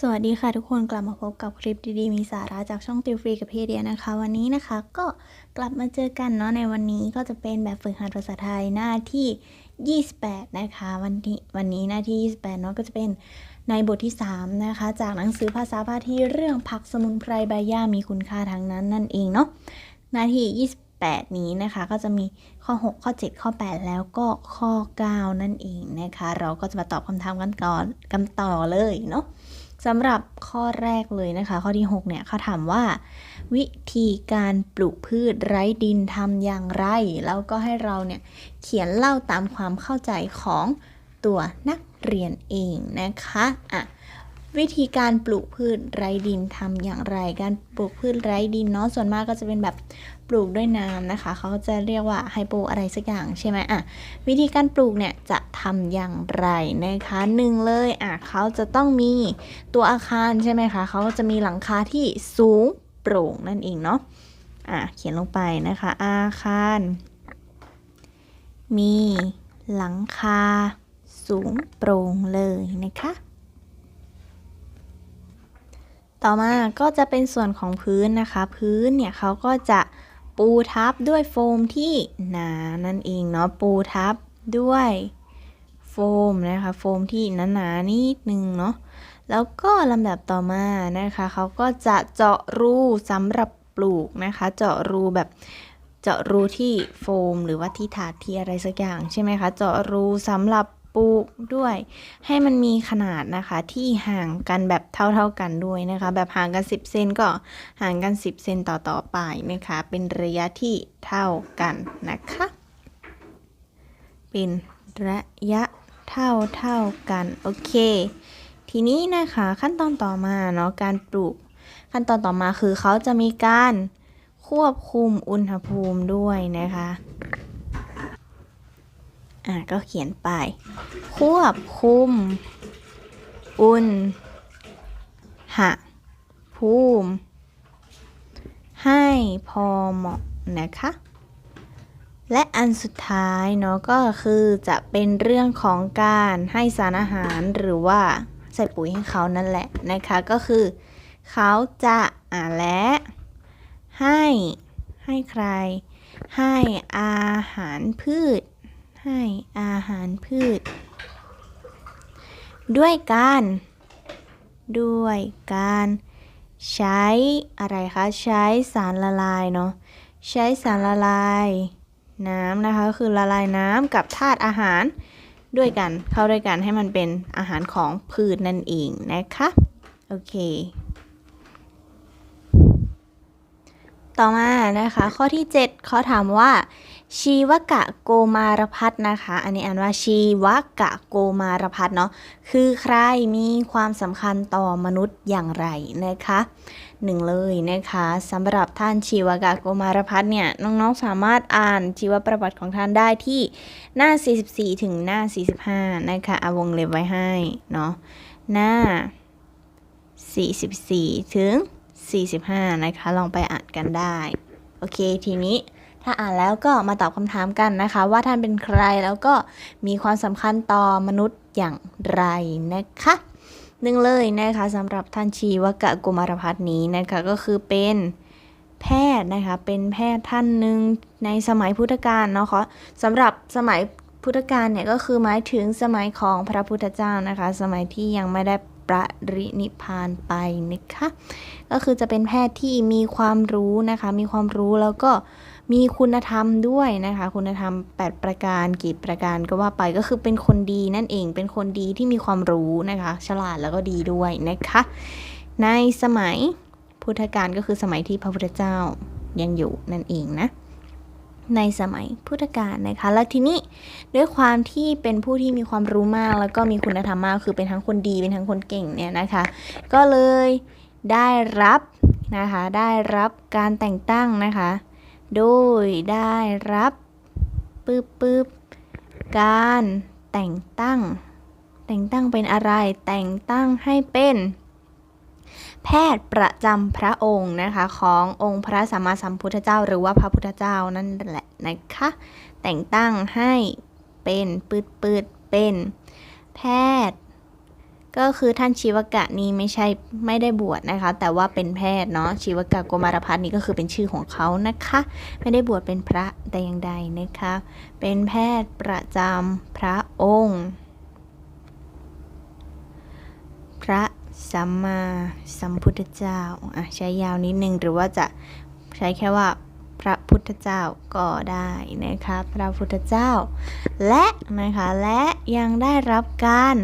สวัสดีค่ะทุกคนกลับมาพบกับคลิปดีๆ มีสาระจากช่องติวฟรีกับพี่เดียนะคะ วันนี้นะคะก็กลับมาเจอกันเนาะในวันนี้ก็จะเป็นแบบฝึกหัดภาษาไทยหน้าที่ 28 นะคะวันนี้วันนี้หน้าที่ 28 เนาะก็จะเป็นในบทที่ 3 นะคะ จากหนังสือภาษาพาทีเรื่องผักสมุนไพรใบหญ้ามีคุณค่าทั้งนั้นนั่นเองเนาะหน้าที่ 28 นี้นะคะ ก็จะมีข้อ 6 ข้อ 7 ข้อ 8 แล้วก็ข้อ 9 นั่นเองนะคะ เราก็จะมาตอบคำถามกันก่อนกันต่อเลยเนาะ สำหรับข้อแรกเลยนะคะ ข้อที่ 6 เนี่ยเขาถามว่า วิธีการปลูกพืชไร้ดินทำอย่างไร แล้วก็ให้เราเนี่ยเขียนเล่าตามความเข้าใจของตัวนักเรียนเองนะคะอะวิธีการปลูกพืชไร้ดินทำอย่างไร การปลูกพืชไร้ดินเนาะส่วนมากก็จะเป็นแบบ ปลูกด้วยน้ำนะคะ เขาจะเรียกว่าไฮโปอะไรสักอย่างใช่ไหมอะวิธีการปลูกเนี่ยจะทำอย่างไรนะคะหนึ่งเลยอะเขาจะต้องมีตัวอาคารใช่ไหมคะเขาจะมีหลังคาที่สูงโปร่งนั่นเองเนาะอะเขียนลงไปนะคะ อาคาร มีหลังคาสูงโปร่งเลยนะคะต่อมาก็จะเป็นส่วนของพื้นนะคะ พื้นเนี่ยเขาก็จะ ปูทับด้วยโฟมที่หนานั่นเองเนาะปูทับด้วยโฟมนะคะโฟมที่หนาๆนิดนึงเนาะแล้วก็ลำดับต่อมานะคะ เขาก็จะเจาะรูสำหรับปลูกนะคะ เจาะรูแบบเจาะรูที่โฟม หรือว่าที่ถาดที่อะไรสักอย่างใช่ไหมคะ เจาะรูสำหรับ ปลูกด้วย ให้มันมีขนาดนะคะที่ห่างกันแบบเท่าๆกันด้วยนะคะ แบบห่างกัน 10 เซนก็ห่างกัน 10 เซนต่อต่อๆไปนะคะ เป็นระยะที่เท่ากันนะคะ เป็นระยะเท่าเท่าๆกัน โอเค ทีนี้นะคะขั้นตอนต่อมาเนาะการปลูก ขั้นตอนต่อมาคือเขาจะมีการควบคุมอุณหภูมิด้วยนะคะ อะก็เขียนไป ควบคุม อุณหภูมิ ให้พอเหมาะนะคะ และอันสุดท้ายเนาะก็คือจะเป็นเรื่องของการให้สารอาหารหรือว่าใส่ปุ๋ยให้เขานั่นแหละนะคะก็คือ เขาจะอ่าและให้ให้ใคร ให้อาหารพืช ให้อาหารพืช ด้วยการ ด้วยการใช้อะไรคะ ใช้สารละลายเนาะใช้สารละลายน้ำนะคะก็คือละลายน้ำกับธาตุอาหารด้วยกันเข้าด้วยกันให้มันเป็นอาหารของพืชนั่นเองนะคะโอเค ต่อมานะคะ ข้อที่ 7 เขาถามว่า ชีวกะโกมารพัฒนะคะ อันนี้อ่านว่าชีวกะโกมารพัฒเนาะ คือใครมีความสำคัญต่อมนุษย์อย่างไรนะคะหนึ่งเลยนะคะสำหรับท่านชีวกะโกมารพัฒเนี่ยน้องๆสามารถอ่านชีวประวัติของท่านได้ที่หน้า 44 ถึงหน้า 45 นะคะเอาวงเล็บไว้ให้เนาะหน้า 44 ถึง 45 นะคะ ลองไปอ่านกันได้ โอเคทีนี้ ถ้าอ่านแล้วก็มาตอบคำถามกันนะคะ ว่าท่านเป็นใครแล้วก็มีความสำคัญต่อมนุษย์อย่างไรนะคะหนึ่งเลยนะคะสำหรับท่านชีวกะกุมารพัฒนี้นะคะก็คือเป็นแพทย์นะคะเป็นแพทย์ท่านหนึ่งในสมัยพุทธกาลเนาะคะสำหรับสมัยพุทธกาลเนี่ยก็คือหมายถึงสมัยของพระพุทธเจ้านะคะ สมัยที่ยังไม่ได้ปรินิพพานไปนะคะก็คือจะเป็นแพทย์ที่มีความรู้นะคะ มีความรู้แล้วก็ มีคุณธรรมด้วยนะคะ คุณธรรม 8 ประการกี่ประการก็ว่าไปก็คือเป็นคนดีนั่นเองเป็นคนดีที่มีความรู้นะคะ ฉลาดแล้วก็ดีด้วยนะคะ ในสมัยพุทธกาลก็คือสมัยที่พระพุทธเจ้ายังอยู่นั่นเองนะในสมัยพุทธกาลนะคะ แล้วทีนี้ด้วยความที่เป็นผู้ที่มีความรู้มาก แล้วก็มีคุณธรรมมากคือเป็นทั้งคนดีเป็นทั้งคนเก่งเนี่ยนะคะ ก็เลยได้รับนะคะ ได้รับการแต่งตั้งนะคะ โดยได้รับปึ๊บปึ๊บการแต่งตั้ง แต่งตั้งเป็นอะไร แต่งตั้งให้เป็น แพทย์ประจำพระองค์นะคะ ขององค์พระสัมมาสัมพุทธเจ้า หรือว่าพระพุทธเจ้านั่นแหละนะคะ แต่งตั้งให้เป็นปืดปืดเป็น แพทย์ ก็คือท่านชีวกะนี้ไม่ใช่ไม่ได้บวชนะคะ แต่ว่าเป็นแพทย์เนาะชีวกะโกมารพัฒน์นี่ก็คือเป็นชื่อของเขานะคะ ไม่ได้บวชเป็นพระแต่อย่างใดนะคะ เป็นแพทย์ประจำพระองค์ พระสัมมาสัมพุทธเจ้าอะใช้ยาวนิดนึงหรือว่าจะใช้แค่ว่าพระพุทธเจ้าก็ได้นะคะ พระพุทธเจ้า และนะคะและยังได้รับการ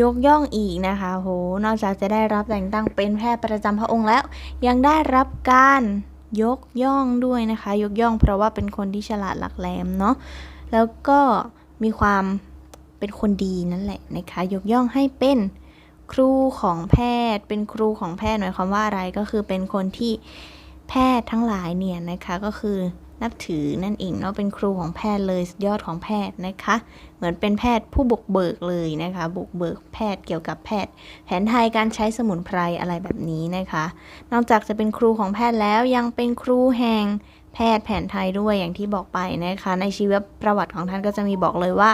ยกย่องอีกนะคะโหนอกจากจะได้รับแต่งตั้งเป็นแพทย์ประจำพระองค์แล้ว ยังได้รับการยกย่องด้วยนะคะ ยกย่องเพราะว่าเป็นคนที่ฉลาดหลักแหลมเนาะแล้วก็มีความเป็นคนดีนั่นแหละนะคะ ยกย่องให้เป็นครูของแพทย์ เป็นครูของแพทย์หมายความว่าอะไรก็คือเป็นคนที่แพทย์ทั้งหลายเนี่ยนะคะก็คือ นับถือนั่นเองเนาะเป็นครูของแพทย์เลยสุดยอดของแพทย์นะคะ เหมือนเป็นแพทย์ผู้บุกเบิกเลยนะคะ บุกเบิกแพทย์เกี่ยวกับแพทย์ แผนไทยการใช้สมุนไพรอะไรแบบนี้นะคะ นอกจากจะเป็นครูของแพทย์แล้วยังเป็นครูแห่งแพทย์แผนไทยด้วยอย่างที่บอกไปนะคะ ในชีวประวัติของท่านก็จะมีบอกเลยว่า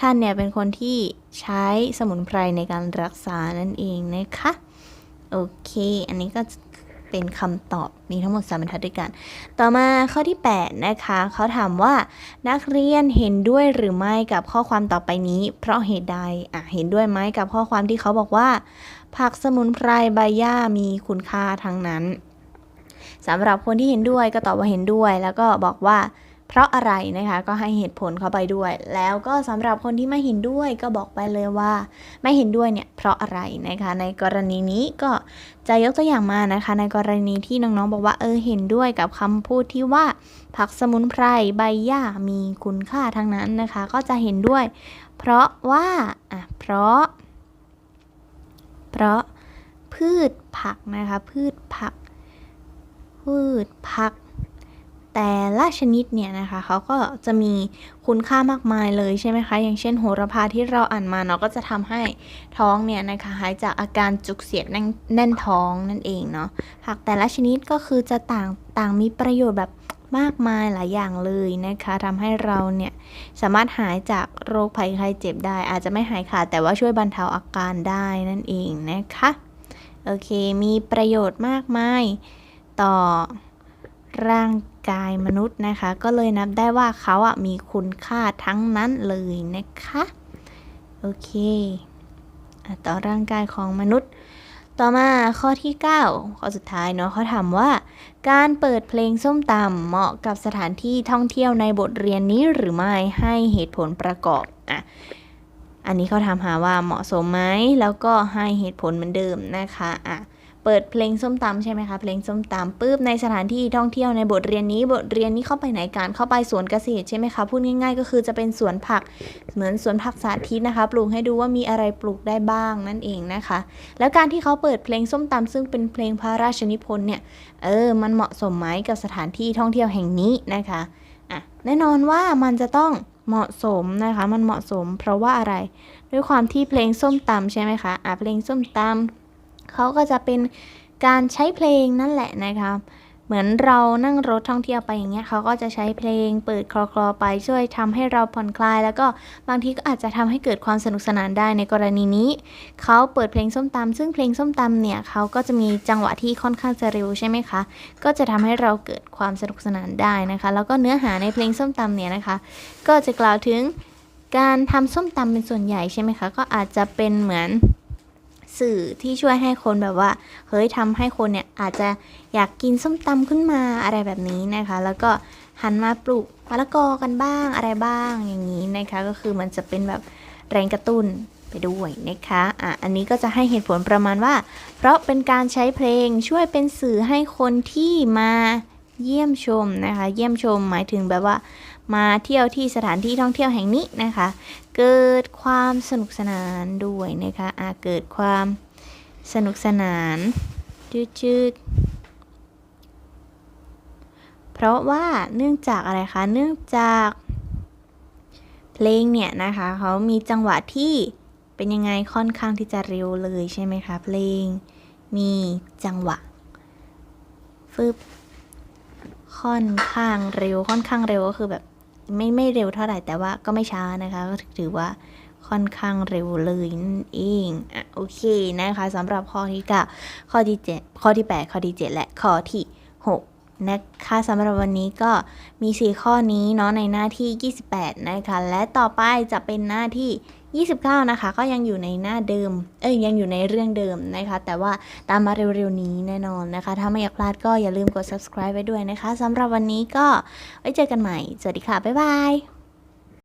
ท่านเนี่ยเป็นคนที่ใช้สมุนไพรในการรักษานั่นเองนะคะ โอเค อันนี้ก็ เป็นคำตอบมีทั้งหมด 3บรรทัดด้วยกัน ต่อมาข้อที่ 8 นะคะเขาถามว่านักเรียนเห็นด้วยหรือไม่กับข้อความต่อไปนี้ เพราะเหตุใดอะเห็นด้วยไหมกับข้อความที่เขาบอกว่า ผักสมุนไพรใบหญ้ามีคุณค่าทั้งนั้นสำหรับคนที่เห็นด้วยก็ตอบว่าเห็นด้วย แล้วก็บอกว่า เพราะอะไรนะคะก็ให้เหตุผลเข้าไปด้วย แล้วก็สำหรับคนที่ไม่เห็นด้วยก็บอกไปเลยว่า ไม่เห็นด้วยเนี่ยเพราะอะไรนะคะ ในกรณีนี้ก็จะยกตัวอย่างมานะคะ ในกรณีที่น้องๆบอกว่าเออเห็นด้วยกับคำพูดที่ว่า ผักสมุนไพรใบหญ้ามีคุณค่าทั้งนั้นนะคะ ก็จะเห็นด้วย เพราะว่าอะเพราะ เพราะพืชผักนะคะ พืชผัก พืชผัก แต่ละชนิดเนี่ยนะคะเขาก็จะมีคุณค่ามากมายเลยใช่ไหมคะ อย่างเช่นโหระพาที่เราอ่านมาเนาะก็จะทำให้ท้องเนี่ยนะคะหายจากอาการจุกเสียดแน่นแน่นท้องนั่นเองเนาะผักแต่ละชนิดก็คือจะต่างต่างมีประโยชน์แบบมากมายหลายอย่างเลยนะคะทำให้เราเนี่ยสามารถหายจากโรคภัยไข้เจ็บได้ อาจจะไม่หายขาดแต่ว่าช่วยบรรเทาอาการได้นั่นเองนะคะ โอเค มีประโยชน์มากมายต่อ ร่างกายมนุษย์นะคะ ก็เลยนับได้ว่าเขาอะมีคุณค่าทั้งนั้นเลยนะคะ โอเคต่อร่างกายของมนุษย์ ต่อมาข้อที่ 9 ข้อสุดท้ายเนาะเขาถามว่า การเปิดเพลงส้มตำเหมาะกับสถานที่ท่องเที่ยวในบทเรียนนี้หรือไม่ให้เหตุผลประกอบอะอันนี้เขาถามหาว่าเหมาะสมไหมแล้วก็ให้เหตุผลเหมือนเดิมนะคะอะ เปิดเพลงส้มตำใช่ไหมคะเพลงส้มตำปุ๊บในสถานที่ท่องเที่ยวในบทเรียนนี้บทเรียนนี้เข้าไปไหนกันเข้าไปสวนเกษตรใช่ไหมคะพูดง่ายๆ ก็คือจะเป็นสวนผักเหมือนสวนผักสาธิตนะคะปลูกให้ดูว่ามีอะไรปลูกได้บ้างนั่นเองนะคะ แล้วการที่เขาเปิดเพลงส้มตำซึ่งเป็นเพลงพระราชนิพนธ์เนี่ยเออมันเหมาะสมไหมกับสถานที่ท่องเที่ยวแห่งนี้นะคะอะแน่นอนว่ามันจะต้องเหมาะสมนะคะ มันเหมาะสม เพราะว่าอะไร ด้วยความที่เพลงส้มตำใช่ไหมคะอะเพลงส้มตำ เขาก็จะเป็นการใช้เพลงนั่นแหละนะคะเหมือนเรานั่งรถท่องเที่ยวไปอย่างเงี้ยเขาก็จะใช้เพลงเปิดคลอๆไปช่วยทำให้เราผ่อนคลาย แล้วก็บางทีก็อาจจะทำให้เกิดความสนุกสนานได้ในกรณีนี้ เขาเปิดเพลงส้มตำซึ่งเพลงส้มตำเนี่ยเขาก็จะมีจังหวะที่ค่อนข้างจะเร็วใช่ไหมคะ ก็จะทำให้เราเกิดความสนุกสนานได้นะคะ แล้วก็เนื้อหาในเพลงส้มตำเนี่ยนะคะ ก็จะกล่าวถึงการทำส้มตำเป็นส่วนใหญ่ใช่ไหมคะ ก็อาจจะเป็นเหมือน สื่อที่ช่วยให้คนแบบว่า เฮ้ยทำให้คนเนี่ยอาจจะอยากกินส้มตำขึ้นมาอะไรแบบนี้นะคะ แล้วก็หันมาปลูกมะละกอกันบ้างอะไรบ้างอย่างนี้นะคะ ก็คือมันจะเป็นแบบแรงกระตุ้นไปด้วยนะคะ อะ อันนี้ก็จะให้เหตุผลประมาณว่า เพราะเป็นการใช้เพลงช่วยเป็นสื่อให้คนที่มาเยี่ยมชมนะคะ เยี่ยมชมหมายถึงแบบว่า มาเที่ยวที่สถานที่ท่องเที่ยวแห่งนี้นะคะ เกิดความสนุกสนานด้วยนะคะอาเกิดความสนุกสนานจืดๆเพราะว่าเนื่องจากอะไรคะเนื่องจากเพลงเนี่ยนะคะเขามีจังหวะที่เป็นยังไงค่อนข้างที่จะเร็วเลยใช่ไหมคะเพลงมีจังหวะฟึบค่อนข้างเร็วค่อนข้างเร็วก็คือแบบ ไม่ไม่เร็วเท่าไหร่แต่ว่าก็ไม่ช้านะคะก็ถือว่าค่อนข้างเร็วเลยนั่นเองอะโอเคนะคะสำหรับข้อที่เก้าข้อที่เจ็ดข้อที่แปดข้อที่เจ็ดและข้อที่ นะคะสำหรับวันนี้ก็มี 4 ข้อนี้เนาะในหน้าที่ 28 นะคะ และต่อไปจะเป็นหน้าที่ 29 นะคะ ก็ยังอยู่ในหน้าเดิม เอ้ยยังอยู่ในเรื่องเดิมนะคะ แต่ว่าตามมาเร็วๆนี้แน่นอนนะคะ ถ้าไม่อยากพลาดก็อย่าลืมกด subscribe ไว้ด้วยนะคะสำหรับวันนี้ก็ไว้เจอกันใหม่ สวัสดีค่ะ บ๊ายบาย